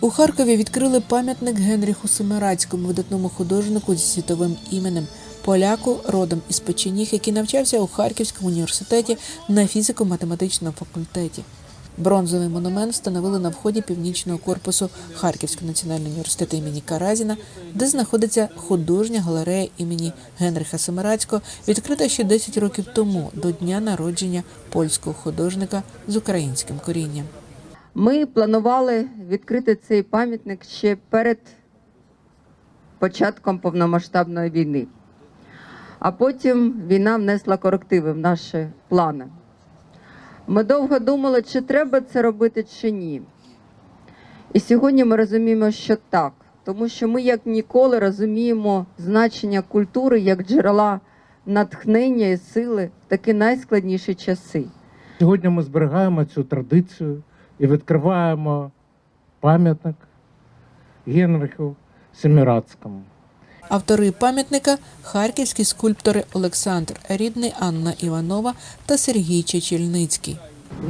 У Харкові відкрили пам'ятник Генріху Семирацькому, видатному художнику зі світовим іменем, поляку родом із Печеніг, який навчався у Харківському університеті на фізико-математичному факультеті. Бронзовий монумент встановили на вході північного корпусу Харківського національного університету імені Каразіна, де знаходиться художня галерея імені Генриха Семирацького, відкрита ще 10 років тому до дня народження польського художника з українським корінням. Ми планували відкрити цей пам'ятник ще перед початком повномасштабної війни. А потім війна внесла корективи в наші плани. Ми довго думали, чи треба це робити, чи ні. І сьогодні ми розуміємо, що так, тому що ми як ніколи розуміємо значення культури як джерела натхнення і сили в такі найскладніші часи. Сьогодні ми зберігаємо цю традицію і відкриваємо пам'ятник Генриху Семірацькому. Автори пам'ятника харківські скульптори Олександр Рідний, Анна Іванова та Сергій Чечільницький.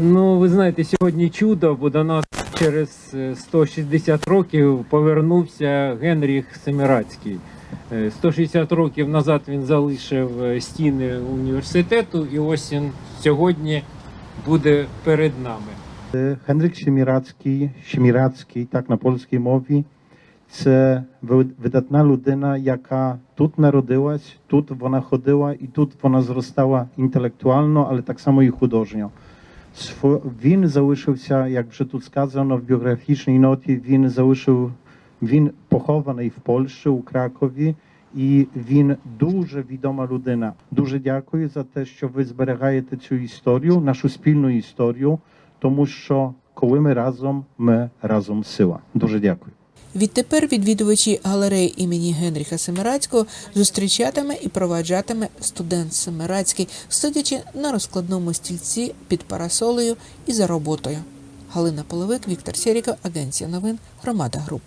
Ну, ви знаєте, сьогодні чудо, бо до нас через е, 160 років повернувся Генріх Семирацький. Е, 160 років назад він залишив е, стіни університету, і ось він сьогодні буде перед нами. Henryk Siemiracki, Siemiracki, так на польській мові, це ви- видатна людина, яка тут народилась, тут вона ходила і тут вона зростала інтелектуально, але так само і художньо. Сво- Він залишився, як вже тут сказано в біографічній ноті, він залишив, він похований в Польщі, у Кракові, і він дуже відома людина. Дуже дякую за те, що ви зберігаєте цю історію, нашу спільну історію, Тому що коли ми разом, ми разом сила. Дуже дякую. Відтепер відвідувачі галереї імені Генріха Семирацького зустрічатиме і проваджатиме студент Семирацький, сидячи на розкладному стільці під парасолею і за роботою. Галина Половик, Віктор Сєріков, Агенція новин, Громада Груп.